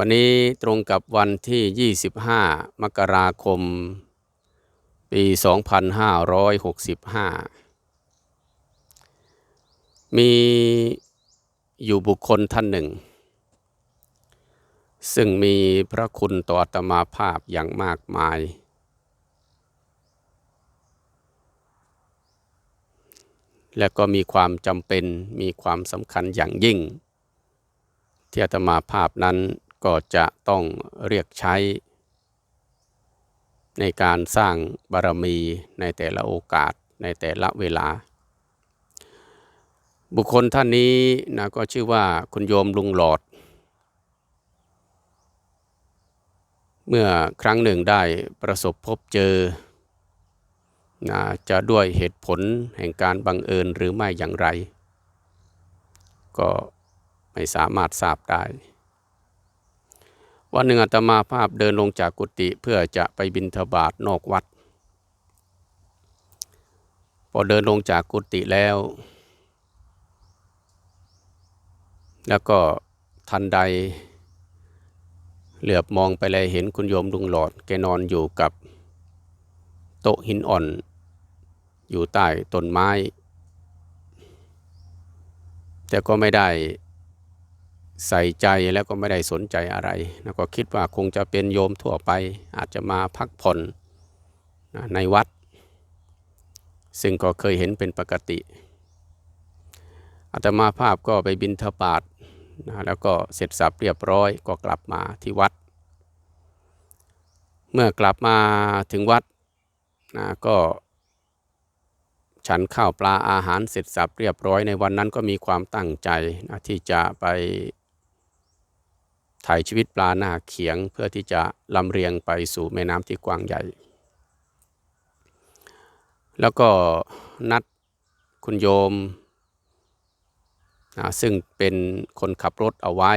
วันนี้ตรงกับวันที่ 25 มกราคม ปี 2565 มีอยู่บุคคลท่านหนึ่ง ซึ่งมีพระคุณต่ออาตมาภาพอย่างมากมาย และก็มีความจำเป็นมีความสำคัญอย่างยิ่งที่อาตมาภาพนั้น ก็จะต้องเรียกใช้ ในการสร้างบารมีในแต่ละโอกาสในแต่ละเวลา บุคคลท่านนี้นะก็ชื่อว่าคุณโยมลุงหลอด เมื่อครั้งหนึ่งได้ประสบพบเจอนะจะด้วยเหตุผลแห่งการบังเอิญหรือไม่อย่างไร ก็ไม่สามารถทราบได้ วันหนึ่งอาตมาภาพเดินลงจากกุฏิเพื่อจะไปบิณฑบาตนอกวัด พอเดินลงจากกุฏิแล้ว แล้วก็ทันใด เหลือบมองไปเลยเห็นคุณโยมลุงหลอด แกนอนอยู่กับโต๊ะหินอ่อน อยู่ใต้ต้นไม้ แต่ก็ไม่ได้ ใส่ใจแล้วก็ไม่ได้สนใจอะไรนะก็คิดว่าคงจะเป็นโยมทั่วไป อาจจะมาพักผ่อนนะในวัด ซึ่งก็เคยเห็นเป็นปกติอาตมาภาพก็ไปบินทบาทนะแล้วก็เสร็จสับเรียบร้อยก็กลับมาที่วัด เมื่อกลับมาถึงวัดนะก็ ฉันข้าวปลาอาหารเสร็จสับเรียบร้อยในวันนั้นก็มีความตั้งใจนะที่จะไป ถ่ายชีวิตปลาหน้าเขียงเพื่อที่จะลำเรียงไปสู่แม่น้ำที่กว้างใหญ่ แล้วก็นัดคุณโยมนะซึ่งเป็นคนขับรถเอาไว้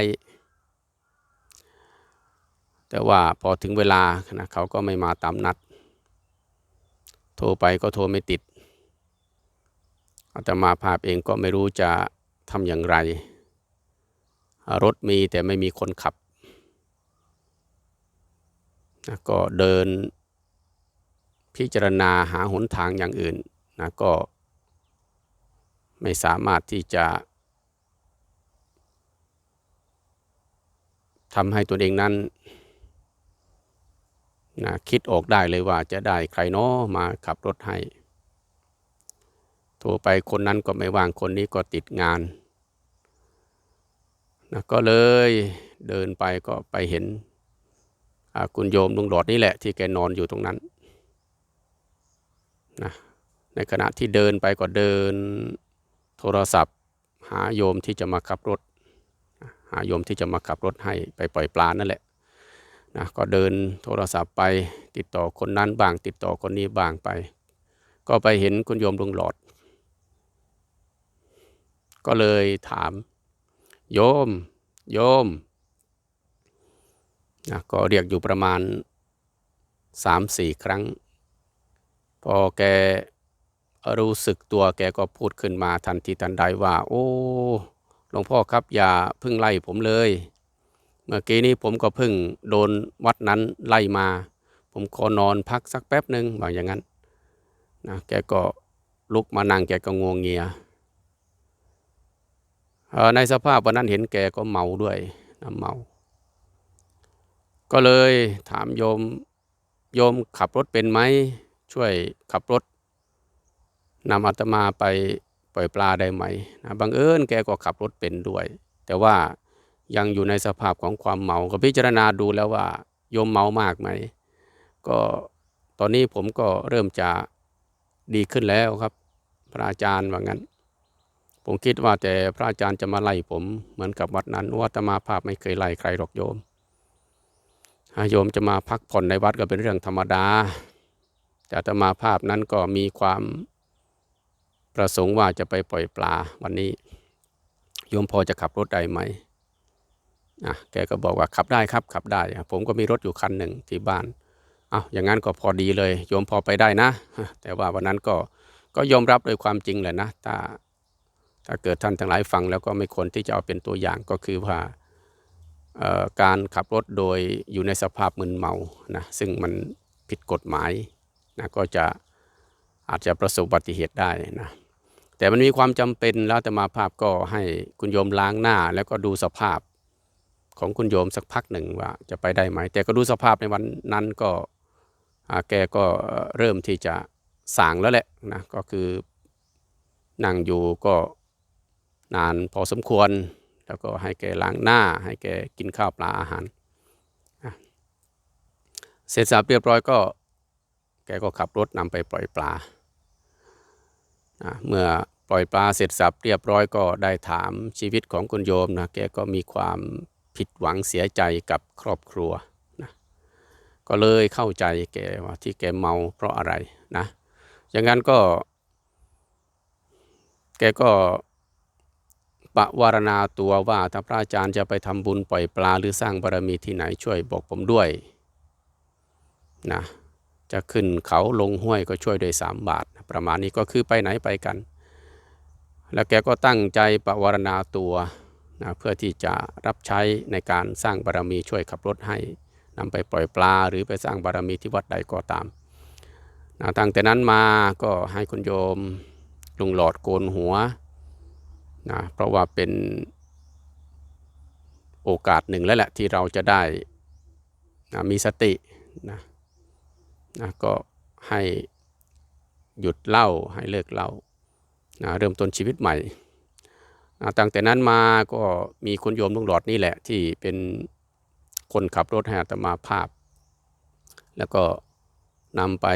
แต่ว่าพอถึงเวลานะเขาก็ไม่มาตามนัด โทรไปก็โทรไม่ติดอาตมาภาพเองก็ไม่รู้จะทำอย่างไร รถมีแต่ไม่มีคนขับนะก็เดินพิจารณาหาหนทางอย่างอื่นนะก็ไม่สามารถที่จะทำให้ตัวเองนั้นนะคิดออกได้เลยว่าจะได้ใครน้อมาขับรถให้โทรไปคนนั้นก็ไม่ว่างคนนี้ก็ติดงาน นะก็เลยเดินไปก็ไปเห็นคุณโยมลุงหลอดนี่แหละ ที่แกนอนอยู่ตรงนั้นนะในขณะที่เดินไปก็เดินโทรศัพท์ หาโยมที่จะมาขับรถ หาโยมที่จะมาขับรถให้ไปปล่อยปลานั่นแหละนะก็เดินโทรศัพท์ไปติดต่อคนนั้นบ้างติดต่อคนนี้บ้างไป ก็ไปเห็นคุณโยมลุงหลอด ก็เลยถาม โยม โยมนะก็เรียกอยู่ประมาณสามสี่ครั้ง พอแกรู้สึกตัวแกก็พูดขึ้นมาทันทีทันใดว่า โอ้หลวงพ่อครับอย่าพึ่งไล่ผมเลย เมื่อกี้นี้ผมก็พึ่งโดนวัดนั้นไล่มา ผมขอนอนพักสักแป๊บหนึ่งบางอย่างนั้นนะแกก็ลุกมานั่งแกก็งวงเงีย ในสภาพวันนั้นเห็นแกก็เมาด้วยนะเมา ก็เลยถามโยมโยมขับรถเป็นไหม ช่วยขับรถนำอาตมาไปปล่อยปลาได้ไหมนะบังเอิญแกก็ขับรถเป็นด้วย แต่ว่ายังอยู่ในสภาพของความเมา ก็พิจารณาดูแล้วว่า โยมเมามากไหม ก็ตอนนี้ผมก็เริ่มจะดีขึ้นแล้วครับ พระอาจารย์ว่างั้น ผมคิดว่าแต่พระอาจารย์จะมาไล่ผมเหมือนกับวัดนั้นว่าตมาภาพไม่เคยไล่ใครหรอกโยมโยมจะมาพักผ่อนในวัดก็เป็นเรื่องธรรมดา แต่ธรรมาภาพนั้นก็มีความประสงค์ว่าจะไปปล่อยปลาวันนี้ โยมพอจะขับรถได้ไหมอะแกก็บอกว่าขับได้ครับขับได้ ผมก็มีรถอยู่คันหนึ่งที่บ้านเอาอย่างนั้นก็พอดีเลย โยมพอไปได้นะ แต่ว่าวันนั้นก็ก็ยอมรับโดยความจริงแหละนะถ้า ถ้าเกิดท่านทั้งหลายฟังแล้วก็ไม่ควรที่จะเอาเป็นตัวอย่างก็คือว่าการขับรถโดยอยู่ในสภาพมึนเมานะซึ่งมันผิดกฎหมายนะก็จะอาจจะประสบอุบัติเหตุได้นะแต่มันมีความจำเป็นแล้วแต่มาภาพก็ให้คุณโยมล้างหน้า แล้วก็ดูสภาพของคุณโยมสักพักหนึ่งว่าจะไปได้ไหม แต่ก็ดูสภาพในวันนั้นก็แกก็เริ่มที่จะสั่งแล้วแหละนะก็คือนั่งอยู่ก็ นานพอสมควร แล้วก็ให้แกล้างหน้า ให้แกกินข้าวปลาอาหาร เสร็จสับเรียบร้อยก็แกก็ขับรถนำไปปล่อยปลา เมื่อปล่อยปลาเสร็จสับเรียบร้อยก็ได้ถามชีวิตของคุณโยมนะแกก็มีความผิดหวังเสียใจกับครอบครัวนะก็เลยเข้าใจแกว่าที่แกเมาเพราะอะไรนะอย่างนั้นก็ แกก็ ปะวารณาตัวว่าถ้าพระอาจารย์จะไปทำบุญปล่อยปลาหรือสร้างบารมีที่ไหนช่วยบอกผมด้วยนะจะขึ้นเขาลงห้วยก็ช่วยด้วยสามบาท ประมาณนี้ก็คือไปไหนไปกัน แล้วแกก็ตั้งใจปะวารณาตัวนะเพื่อที่จะรับใช้ในการสร้างบารมีช่วยขับรถให้นำไปปล่อยปลาหรือไปสร้างบารมีที่วัดใดก็ตามนะตั้งแต่นั้นมาก็ให้คุณโยมลุงหลอดโกนหัว นะเพราะว่าเป็นโอกาสหนึ่งแล้วแหละที่เราจะได้นะมีสตินะนะก็ให้หยุดเล้าให้เลิกเล้านะเริ่มต้นชีวิตใหม่นะตั้งแต่นั้นมาก็มีคุณโยมลุงหลอดนี่แหละ ที่เป็นคนขับรถให้อาตมาภาพ แล้วก็นำไป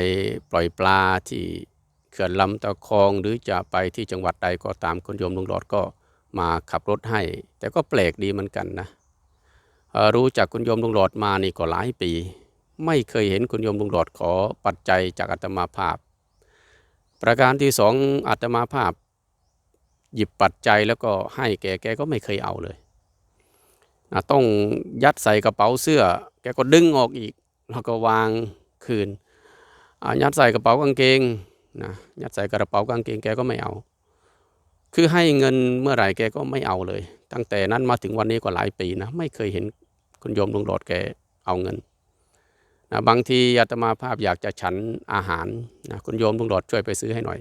ปล่อยปลาที่ ขื่อนลำตะคองหรือจะไปที่จังหวัดใดก็ตามคุณโยมลุงหลอดก็มาขับรถให้ แต่ก็แปลกดีเหมือนกันนะรู้จักคุณโยมลุงหลอดมานี่ก็หลายปี ไม่เคยเห็นคุณโยมลุงหลอดขอปัจจัยจากอาตมาภาพ ประการที่สองอาตมาภาพ หยิบปัจจัยแล้วก็ให้แกแกก็ไม่เคยเอาเลยนะต้องยัดใส่กระเป๋าเสื้อ แกก็ดึงออกอีก แล้วก็วางคืนอ่ายัดใส่กระเป๋ากางเกง นะยัดใส่กระเป๋ากางเกงแกก็ไม่เอา คือให้เงินเมื่อไหร่แกก็ไม่เอาเลย ตั้งแต่นั้นมาถึงวันนี้ก็หลายปีนะไม่เคยเห็นคุณโยมลุงโหลดแกเอาเงินนะบางทีอาตมาภาพอยากจะฉันอาหารนะคุณโยมลุงโหลดช่วยไปซื้อให้หน่อย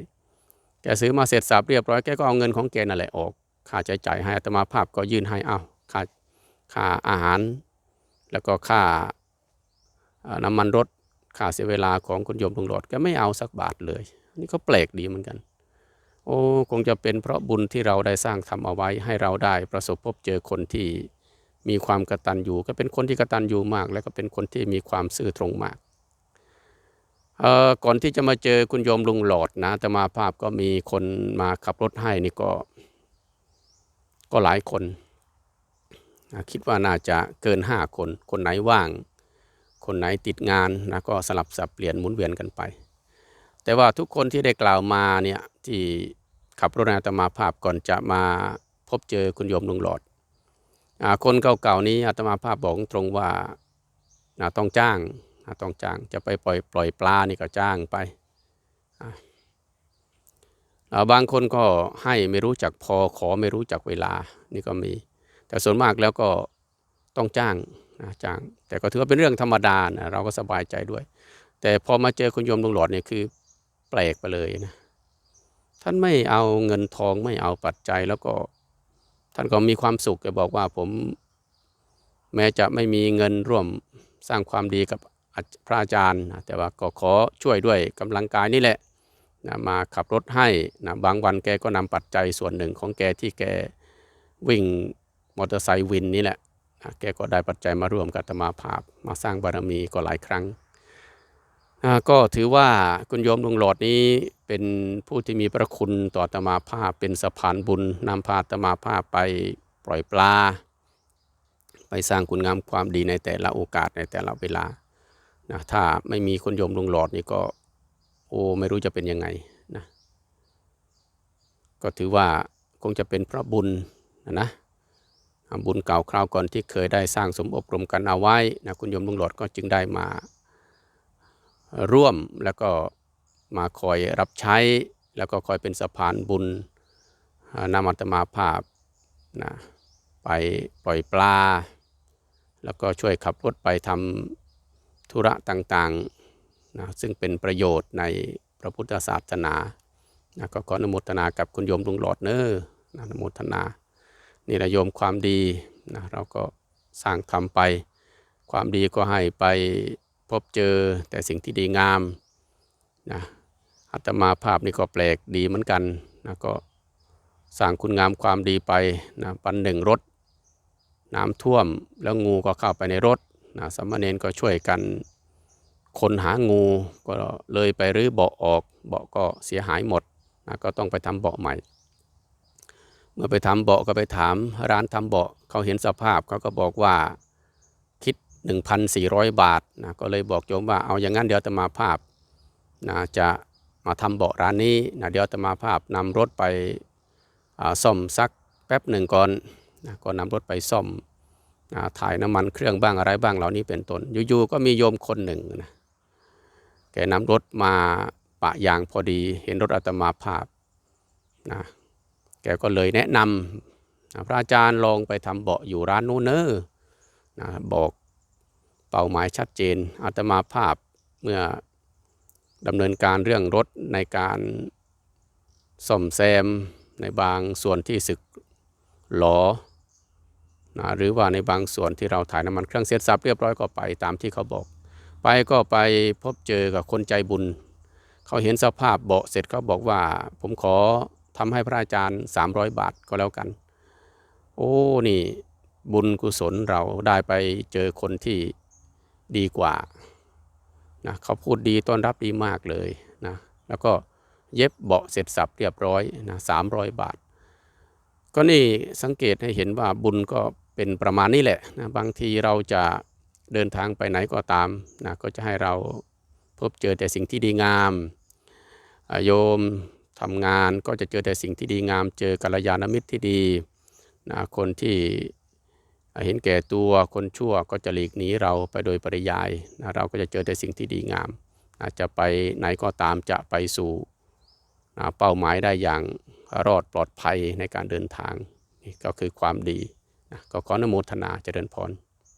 แกซื้อมาเสร็จสับเรียบร้อยแกก็เอาเงินของแกนั่นแหละออกค่าใช้จ่ายให้อาตมาภาพก็ยื่นให้เอาค่าค่าอาหาร แล้วก็ค่าน้ำมันรถค่าเสียเวลาของคุณโยมลุงโหลดแกไม่เอาสักบาทเลย นี่ก็แปลกดีเหมือนกัน โอ้คงจะเป็นเพราะบุญที่เราได้สร้างทำเอาไว้ให้เราได้ประสบพบเจอคนที่มีความกระตัญญูก็เป็นคนที่กระตัญญูมาก แล้วก็เป็นคนที่มีความซื่อตรงมากเอ่อก่อนที่จะมาเจอคุณโยมลุงหลอดนะอาตมาภาพก็มีคนมาขับรถให้นี่ก็ ก็หลายคน คิดว่าน่าจะเกินห้าคน คนไหนว่าง คนไหนติดงานนะก็สลับสับเปลี่ยนหมุนเวียนกันไป แต่ว่าทุกคนที่ได้กล่าวมาเนี่ยที่ขับรถนอาตมาภาพก่อนจะมาพบเจอคุณโยมลุงหลอดอคนเก่าๆนี้อาตมาภาพบอกตรงว่าต้องจ้างต้องจ้างจะไปปล่อยปล่อยปลานี่ก็จ้างไปบางคนก็ให้ไม่รู้จักพอขอไม่รู้จักเวลานี่ก็มี แต่ส่วนมากแล้วก็ต้องจ้างนะจ้าง แต่ก็ถือว่าเป็นเรื่องธรรมดานะเราก็สบายใจด้วย แต่พอมาเจอคุณโยมลุงหลอดเนี่ยคือ ปลกไปเลยนะท่านไม่เอาเงินทองไม่เอาปัจจัยแล้วก็ ท่านก็มีความสุขแกบอกว่าผม แม้จะไม่มีเงินร่วมสร้างความดีกับพระอาจารย์นะแต่ว่าก็ขอช่วยด้วยกำลังกายนี่แหละนะมาขับรถให้นะบางวันแกก็นำปัจจัยส่วนหนึ่งของแกที่แกวิ่งมอเตอร์ไซค์วินนี่แหละนะแกก็ได้ปัจจัยมาร่วมกับอาตมาภาพมาสร้างบารมีก็หลายครั้ง ก็ถือว่าคุณโยมลุงหลอดนี้เป็นผู้ที่มีพระคุณต่อตมาภาพเป็นสะพานบุญนำพาอาตมาภาพไปปล่อยปลา ไปสร้างคุณงามความดีในแต่ละโอกาสในแต่ละเวลานะถ้าไม่มีคุณโยมลุงหลอดนี่ก็ โอ้ไม่รู้จะเป็นยังไงนะก็ถือว่าคงจะเป็นพระบุญนะนะบุญเก่าคราวก่อนที่เคยได้สร้างสมอบรมกันเอาไว้นะคุณโยมลุงหลอดก็จึงได้มา ร่วมแล้วก็มาคอยรับใช้ แล้วก็คอยเป็นสะพานบุญนำอาตมาภาพนะไปปล่อยปลา แล้วก็ช่วยขับรถไปทำธุระต่างๆนะซึ่งเป็นประโยชน์ในพระพุทธศาสนานะก็ขออนุโมทนากับคุณโยมลุงหลอดเนอร์นะอนุโมทนา นี่แหละโยมความดีนะเราก็สร้างทำไป ความดีก็ให้ไป บเจอแต่สิ่งที่ดีงามนะอาตมาภาพนี่ก็แปลกดีเหมือนกันนะก็สร้างคุณงามความดีไปนะปันหนึ่งรถ น้ำท่วมแล้วงูก็เข้าไปในรถนะสามเณรก็ช่วยกันคนหางูก็เลยไปรื้อเบาะออกเบาะก็เสียหายหมดนะก็ต้องไปทำเบาะใหม่ เมื่อไปทำเบาะก็ไปถามร้านทำเบาะเขาเห็นสภาพเขาก็บอกว่า 1,400 บาทนะก็เลยบอกโยมว่าเอาอย่างนั้นเดี๋ยวอาตมาภาพนะจะมาทำเบาะร้านนี้นะเดี๋ยวอาตมาภาพนำรถไปอ่าซ่อมสักแป๊บหนึ่งก่อนนะก็นำรถไปซ่อมนะถ่ายน้ำมันเครื่องบ้างอะไรบ้างเหล่านี้เป็นต้นอยู่ๆก็มีโยมคนหนึ่งนะแกนำรถมาปะยางพอดีเห็นรถอาตมาภาพนะแกก็เลยแนะนำนะพระอาจารย์ลองไปทำเบาะอยู่ร้านนู้นเนอะนะบอก เป้าหมายชัดเจนอาตมาภาพเมื่อดำเนินการเรื่องรถในการซ่อมแซมในบางส่วนที่สึกหลอนะหรือว่าในบางส่วนที่เราถ่ายน้ำมันเครื่องเสร็จสับเรียบร้อยก็ไปตามที่เขาบอก ไปก็ไปพบเจอกับคนใจบุญ เขาเห็นสภาพเบาะเสร็จเขาบอกว่า ผมขอทำให้พระอาจารย์ 300 บาทก็แล้วกัน โอ้นี่บุญกุศลเราได้ไปเจอคนที่ ดีกว่านะเขาพูดดีต้อนรับดีมากเลยนะแล้วก็เย็บเบาะเสร็จสับเรียบร้อยนะ300บาท ก็นี่สังเกตให้เห็นว่าบุญก็เป็นประมาณนี้แหละนะบางทีเราจะเดินทางไปไหนก็ตามนะก็จะให้เราพบเจอแต่สิ่งที่ดีงามโยมทำงานก็จะเจอแต่สิ่งที่ดีงาม เจอกัลยาณมิตรที่ดีนะคนที่ เห็นแก่ตัวคนชั่วก็จะหลีกหนีเราไปโดยปริยายนะเราก็จะเจอแต่สิ่งที่ดีงามนะจะไปไหนก็ตามจะไปสู่นะเป้าหมายได้อย่างรอดปลอดภัยในการเดินทางนี่ก็คือความดีนะก็ขออนุโมทนาเจริญพร